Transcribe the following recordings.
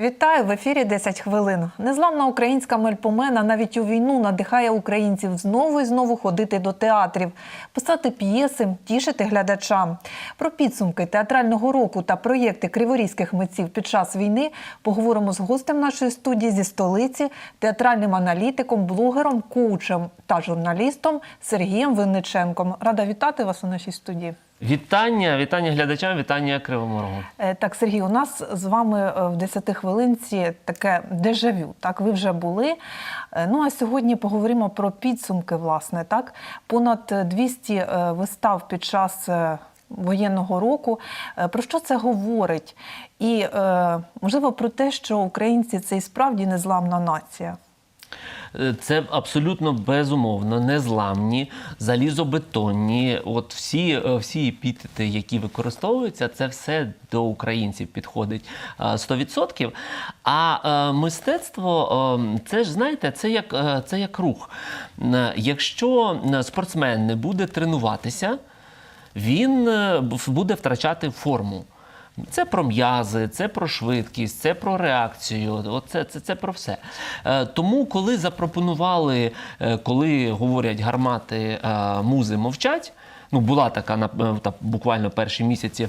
Вітаю в ефірі 10 хвилин. Незламна українська мельпомена навіть у війну надихає українців знову і знову ходити до театрів, писати п'єси, тішити глядача. Про підсумки театрального року та проєкти криворізьких митців під час війни поговоримо з гостем нашої студії зі столиці, театральним аналітиком, блогером, коучем та журналістом Сергієм Винниченком. Рада вітати вас у нашій студії. Вітання, вітання глядачам, вітання Кривому Рогу. Е, Так, Сергій, у нас з вами е, в 10 хвилинці таке дежавю. Так, ви вже були. Е, Ну а сьогодні поговоримо про підсумки. Власне, так понад 200 е, вистав під час воєнного року. Про що це говорить? І можливо про те, що українці це і справді незламна нація. Е, Це абсолютно безумовно незламні, залізобетонні. От всі, е, всі епітети, які використовуються, це все до українців підходить е, 100%. А е, мистецтво, е, це ж знаєте, це як, це як рух. Якщо спортсмен не буде тренуватися, він буде втрачати форму. Це про м'язи, це про швидкість, це про реакцію. Оце, це, це про все. Е, тому, коли запропонували, е, коли говорять гармати, е, музи мовчать. Ну, була така на буквально перші місяці.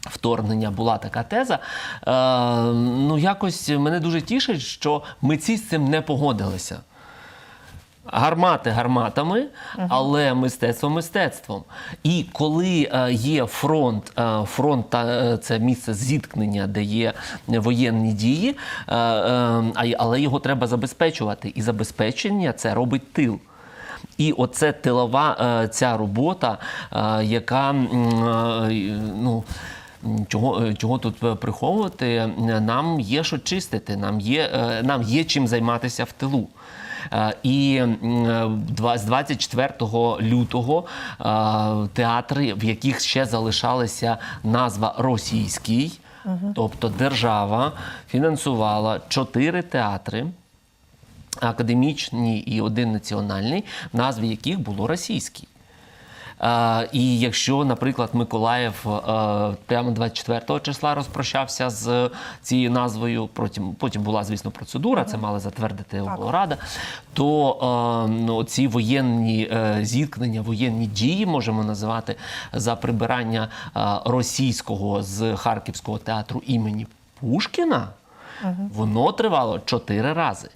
Вторгнення була така теза. Е, ну, якось мене дуже тішить, що митці з цим не погодилися. Гармати гарматами, але мистецтво мистецтвом. І коли е, є фронт, е, фронт е, це місце зіткнення, де є воєнні дії, е, е, й- але його треба забезпечувати. І забезпечення це робить тил. І оце тилова ця робота, яка ну. Чого, чого тут приховувати? Нам є що чистити, нам є, нам є чим займатися в тилу. Е, І е, з 24 лютого е, театри, в яких ще залишалася назва російський, тобто держава фінансувала чотири театри академічні і один національний, в назві яких було російський. І якщо, наприклад, Миколаїв е, прямо 24 числа розпрощався з цією назвою, потім, потім була, звісно, процедура, це мала затвердити облрада, то е, ну, ці воєнні е, зіткнення, воєнні дії можемо називати за прибирання російського з Харківського театру імені Пушкіна, воно тривало чотири рази.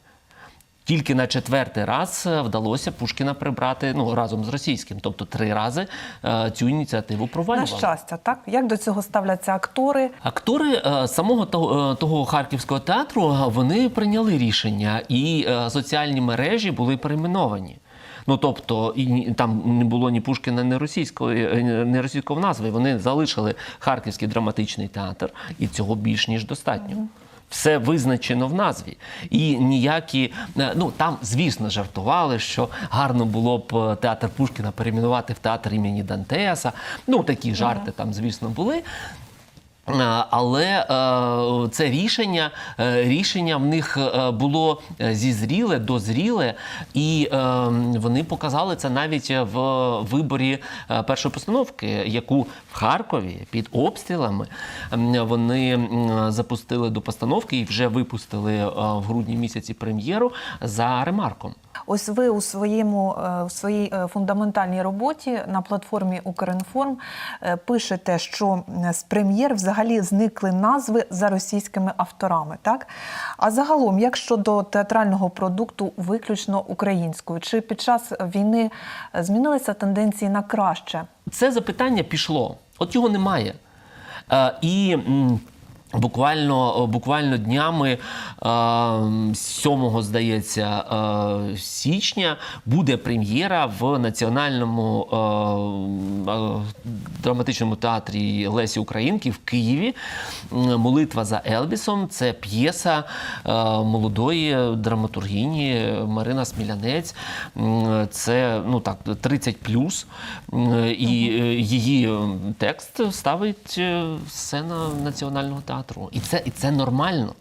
Тільки на четвертий раз е, вдалося Пушкіна прибрати ну разом з російським, тобто три рази е, цю ініціативу На щастя, так як до цього ставляться актори? Актори е, самого того, того харківського театру вони прийняли рішення, і соціальні мережі були перейменовані. Ну тобто, і там не було ні Пушкіна, ні російської, е, ні російського назви. Вони залишили Харківський драматичний театр, і цього більш ніж достатньо. Все визначено в назві. І ніякі, е, ну там, звісно, жартували, що гарно було б е, театр Пушкіна перейменувати в театр імені Дантеса. Ну, такі жарти там, звісно, були. Е, Але е, це рішення, е, рішення в них було зізріле, дозріле, і вони показали це навіть в виборі першої постановки, яку в Харкові під обстрілами вони запустили до постановки і вже випустили в грудні місяці прем'єру за ремарком. Ось ви у своєму е, у своїй е, фундаментальній роботі на платформі Укрінформ е, пишете, що з прем'єр взагалі зникли назви за російськими авторами. Так а загалом, як щодо театрального продукту, виключно українською, чи під час війни змінилися тенденції на краще? Це запитання пішло, от його немає. І буквально, буквально днями е, 7, здається, е, січня буде прем'єра в національному е, е, драматичному театрі Лесі Українки в Києві. Молитва за Елбісом. Це п'єса е, молодої драматургіні Марина Смілянець. Це ну так 30 плюс. І е, її е, текст ставить е, сцена національного театру. І це, і це нормально.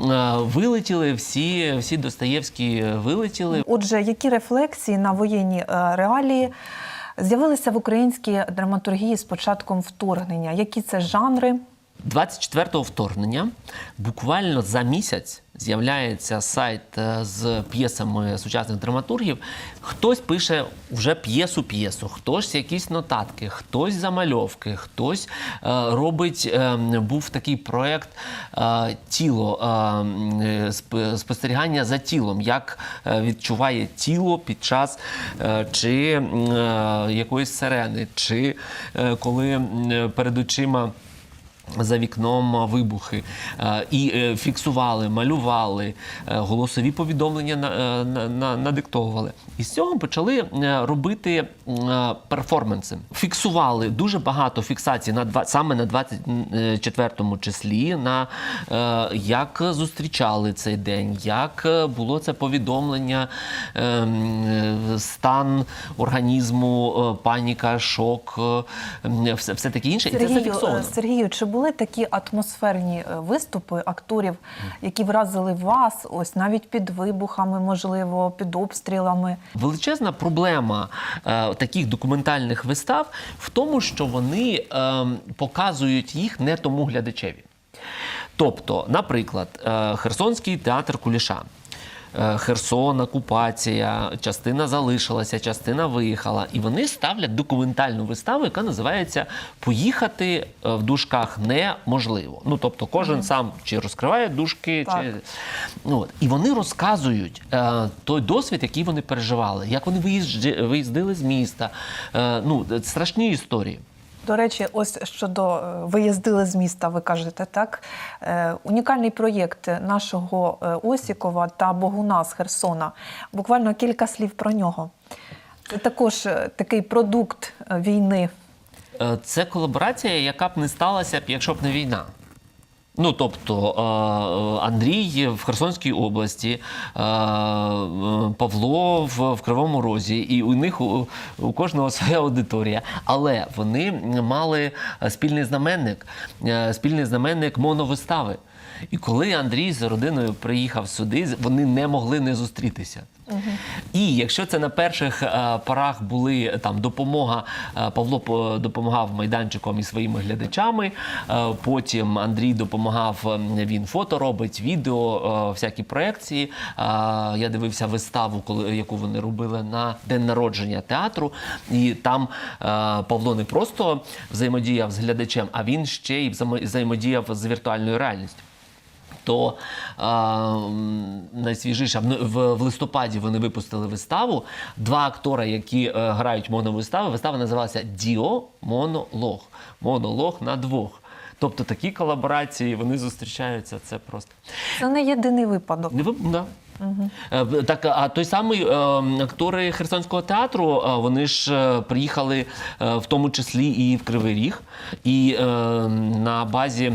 Е, Вилетіли всі, всі Достоєвські вилетіли. Отже, які рефлексії на воєнні е, реалії з'явилися в українській драматургії з початком вторгнення? Які це жанри? 24-го вторгнення буквально за місяць з'являється сайт е, з п'єсами сучасних драматургів. Хтось пише вже п'єсу п'єсу, хтось якісь нотатки, хтось замальовки, хтось е, робить. е, був такий проект е, тіло спостерігання за тілом, як відчуває тіло під час чи якоїсь сирени, чи коли перед очима. За вікном вибухи Е, і е, фіксували, малювали, е, голосові повідомлення на- на- на- надиктовували. І з цього почали робити перформанси. Фіксували дуже багато фіксацій на саме на 24-му числі. На як зустрічали цей день, як було це повідомлення, стан організму, паніка, шок, все, все таке інше. І це Сергію, зафіксовано. Сергію, чи були такі атмосферні е, виступи акторів, які вразили вас, ось навіть під вибухами, можливо, під обстрілами? Величезна проблема е, таких документальних вистав в тому, що вони е, показують їх не тому глядачеві. Тобто, наприклад, е, Херсонський театр Куліша. Е, Херсон, окупація, частина залишилася, частина виїхала. І вони ставлять документальну виставу, яка називається Поїхати е, в дужках неможливо. Ну тобто, кожен сам чи розкриває дужки, Так. чи Ну. І вони розказують е, той досвід, який вони переживали, як вони виїздили з міста. Е, ну, страшні історії. До речі, ось щодо е, виїздили з міста, ви кажете, так? Е, унікальний проєкт нашого е, Осікова та Богуна з Херсона. Буквально кілька слів про нього. Це також такий продукт війни. Це колаборація, яка б не сталася якщо б не війна. Ну, тобто е, Андрій в Херсонській області, е, е, Павло в, Кривому Розі, і у них у, кожного своя аудиторія. Але вони мали спільний знаменник, спільний знаменник моновистави. І коли Андрій з родиною приїхав сюди, вони не могли не зустрітися. І якщо це на перших е, порах були там допомога, е, Павло по- допомагав майданчиком і своїми глядачами. е, потім Андрій допомагав, е, він фото робить, відео, е, всякі проекції. Е, я дивився виставу, коли яку вони робили на день народження театру. І там е, Павло не просто взаємодіяв з глядачем, а він ще й взаємо- взаємодіяв з віртуальною реальністю то а, м, найсвіжіше в, в, листопаді вони випустили виставу. Два актора, які е, грають моновистави. Вистава називалася Діо Монолог. Монолог на двох. Тобто такі колаборації вони зустрічаються. Це просто Це не єдиний випадок. не ви да. В- Так, а той самий е, актори Херсонського театру, вони ж приїхали в тому числі і в Кривий Ріг, і на базі.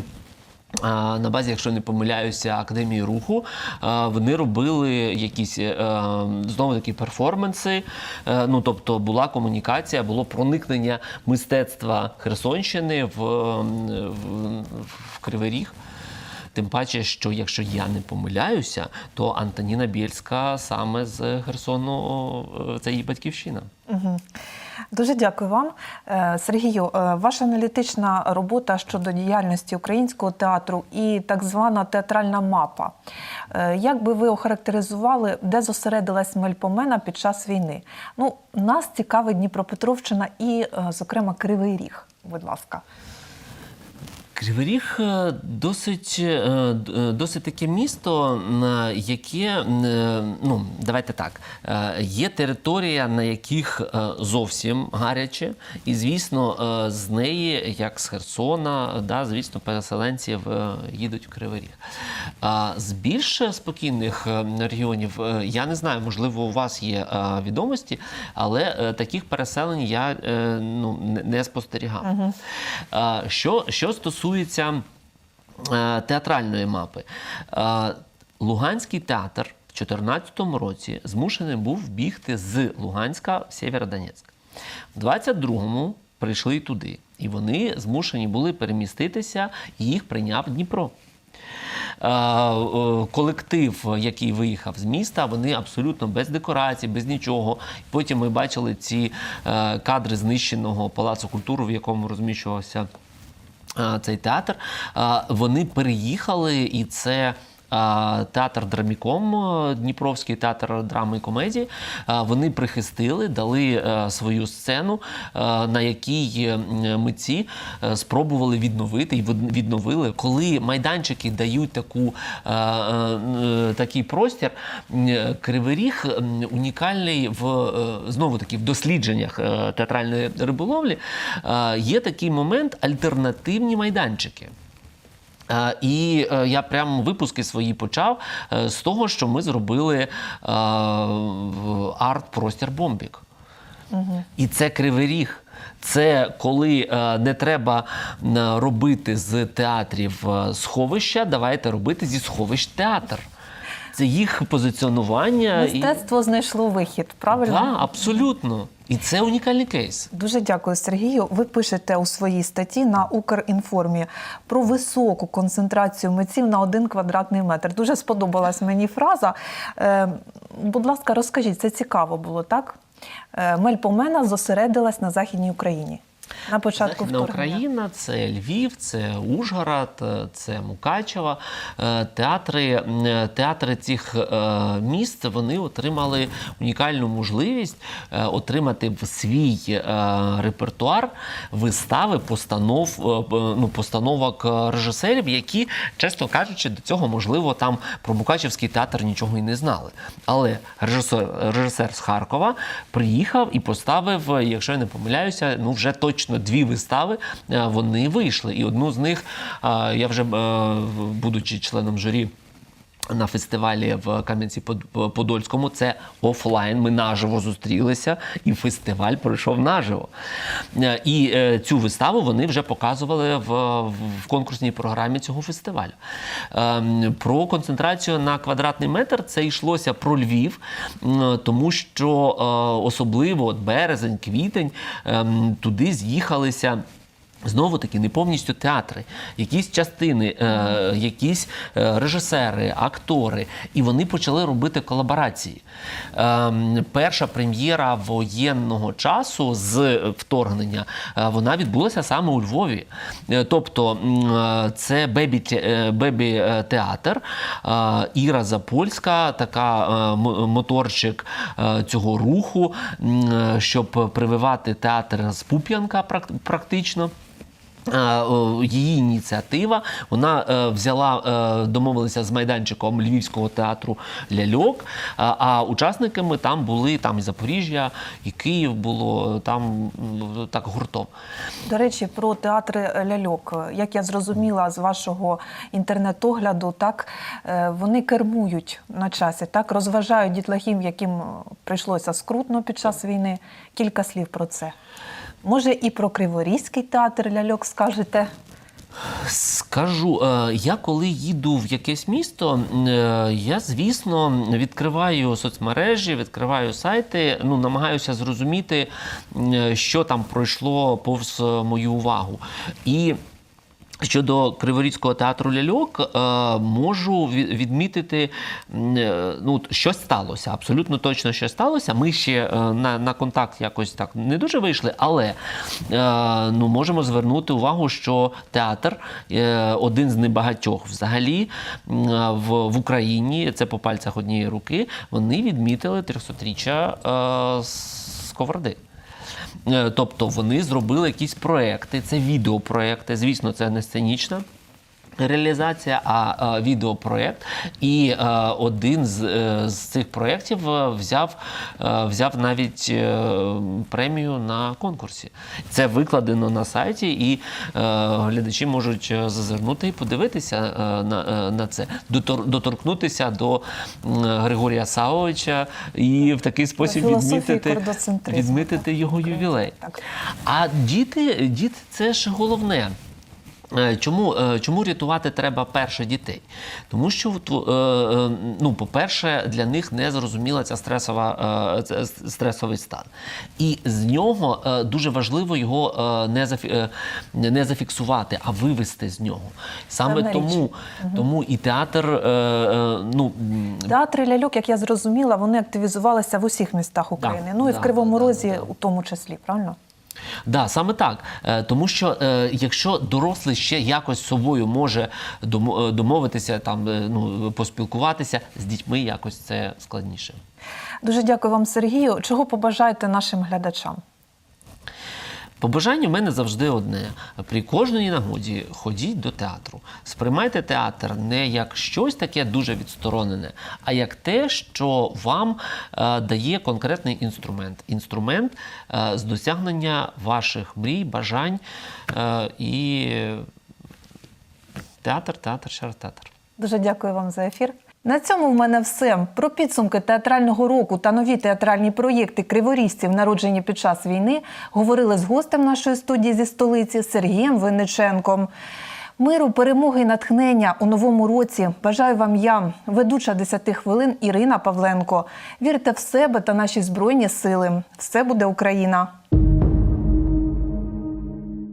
На базі, якщо не помиляюся, академії руху вони робили якісь е, знову такі перформанси. Е, Ну тобто була комунікація, було проникнення мистецтва Херсонщини в, ем, в, в Кривий Ріг. Тим паче, що якщо я не помиляюся, то Антоніна Бєльська саме з Херсону це її батьківщина. Дуже дякую вам, Е, Сергію. е, Ваша аналітична робота щодо діяльності українського театру і так звана театральна мапа. Е, Як би ви охарактеризували, де зосередилась Мельпомена під час війни? Ну, нас цікавить Дніпропетровщина і, зокрема, Кривий Ріг. Будь ласка. Кривий Ріг е, досить, е, е, досить таке місто, яке, ну, давайте так, є територія, на яких зовсім гаряче, і, звісно, з неї, як з Херсона, да, звісно, переселенців їдуть в Кривий Ріг. З більш спокійних регіонів, я не знаю, можливо, у вас є відомості, але таких переселень я ну, не- спостерігав. А, Що, що стосується е, театральної мапи, е, Луганський театр в 2014 році змушений був бігти з Луганська в Сєвєродонецьк. В 22-му прийшли туди, і вони змушені були переміститися, і їх прийняв Дніпро. Е, Колектив, який виїхав з міста, вони абсолютно без декорацій, без нічого. Потім ми бачили ці кадри знищеного палацу культури, в якому розміщувався цей театр. Вони переїхали, і це. Театр Драміком, Дніпровський театр драми і комедії. Вони прихистили, дали е, свою сцену, е, на якій е, митці е, спробували відновити і від- відновили. Коли майданчики дають таку, е, е, такий простір, Кривий Ріг унікальний в е, знову таки в дослідженнях е, театральної риболовлі. е, Є такий момент альтернативні майданчики. Е, І е, я прям випуски свої почав е, з того, що ми зробили арт-простір Бомбік. І це кривий ріг. Це коли не треба робити з театрів сховища, давайте робити зі сховищ театр. Це їх позиціонування. і- Мистецтво знайшло вихід, правильно? Да, абсолютно. І це унікальний кейс. Дуже дякую, Сергію. Ви пишете у своїй статті на Укрінформі про високу концентрацію митців на один квадратний метр. Дуже сподобалась мені фраза. Е, будь ласка, розкажіть, це цікаво було, так? Е, Мельпомена зосередилась на Західній Україні. На початку Західна вторгнення. Україна, це Львів, це Ужгород, е, це Мукачево. Е, Театри, е, театри цих міст вони отримали унікальну можливість отримати в свій репертуар вистави, постанов, ну, постановок режисерів, які, чесно кажучи, до цього можливо там про Мукачевський театр нічого і не знали. Але режисер, режисер з Харкова приїхав і поставив, якщо я не помиляюся, ну вже точно дві вистави е, вони вийшли. І одну з них е, я вже, е, будучи членом журі. На фестивалі в Кам'янці-Подольському це офлайн. Ми наживо зустрілися, і фестиваль пройшов наживо. Е, І е, цю виставу вони вже показували в, в конкурсній програмі цього фестивалю. Ем, Про концентрацію на квадратний метр це йшлося про Львів, тому що е, особливо от березень, квітень ем, туди з'їхалися. Знову таки не повністю театри, якісь частини, е, якісь е, режисери, актори, і вони почали робити колаборації. Е, перша прем'єра воєнного часу з вторгнення е, вона відбулася саме у Львові. Е, тобто це бебі, театр, Іра Запольська, така моторчик цього руху, щоб прививати театр з Пуп'янка прак- практично. Її ініціатива вона е, взяла, е, домовилася з майданчиком Львівського театру Ляльок. А, учасниками там були там і Запоріжжя, і Київ було там так гуртом. До речі, про театри ляльок. Як я зрозуміла з вашого інтернет-огляду, так е, вони кермують на часі, так розважають дітлахів, яким прийшлося скрутно під час війни. Кілька слів про це. Може, і про Криворізький театр ляльок скажете? Скажу, е, я коли їду в якесь місто, е, я звісно відкриваю соцмережі, відкриваю сайти, ну намагаюся зрозуміти, е, що там пройшло повз мою увагу. І Щодо Криворізького театру ляльок, е, можу відмітити, е, ну, щось сталося. Абсолютно точно щось сталося. Ми ще е, на, на контакт якось так не дуже вийшли, але ну, можемо звернути увагу, що театр один з небагатьох взагалі в, в Україні, це по пальцях однієї руки, вони відмітили 300-річчя е, Сковороди. Е, Тобто вони зробили якісь проекти, це відеопроекти. Звісно, це не сценічна. Реалізація, а, а відеопроект, і е, один з, е, з цих проєктів е, взяв, взяв навіть премію на конкурсі. Це викладено на сайті, і глядачі можуть зазирнути і подивитися на, на це, дотор, доторкнутися до Григорія Савовича і в такий спосіб відмітити, відмітити його ювілей. Так. А діти, діти це ж головне. Е, Чому, е, чому рятувати треба перше дітей? Тому що, е, ну, по-перше, для них не зрозуміла ця стресова, стресовий стан. І з нього дуже важливо його не, зафі- не зафіксувати, а вивести з нього. Саме річ. тому, тому і театр, ну, Театри ляльок, як я зрозуміла, вони активізувалися в усіх містах України. ну і да, в Кривому да, Розі да, да. у тому числі, правильно? Да, саме так. Е, Тому що е, якщо дорослий ще якось з собою може е, домовитися, там ну поспілкуватися з дітьми, якось це складніше. Дуже дякую вам, Сергію. Чого побажаєте нашим глядачам? Побажання в мене завжди одне: при кожній нагоді ходіть до театру. Сприймайте театр не як щось таке дуже відсторонене, а як те, що вам е, дає конкретний інструмент. Інструмент е, з досягнення ваших мрій, бажань е, і театр, театр, ще раз театр. Дуже дякую вам за ефір. На цьому в мене все. Про підсумки театрального року та нові театральні проєкти криворізців, народжені під час війни, говорили з гостем нашої студії зі столиці Сергієм Винниченком. Миру, перемоги і натхнення у новому році бажаю вам я, ведуча 10 хвилин Ірина Павленко. Вірте в себе та наші збройні сили. Все буде Україна!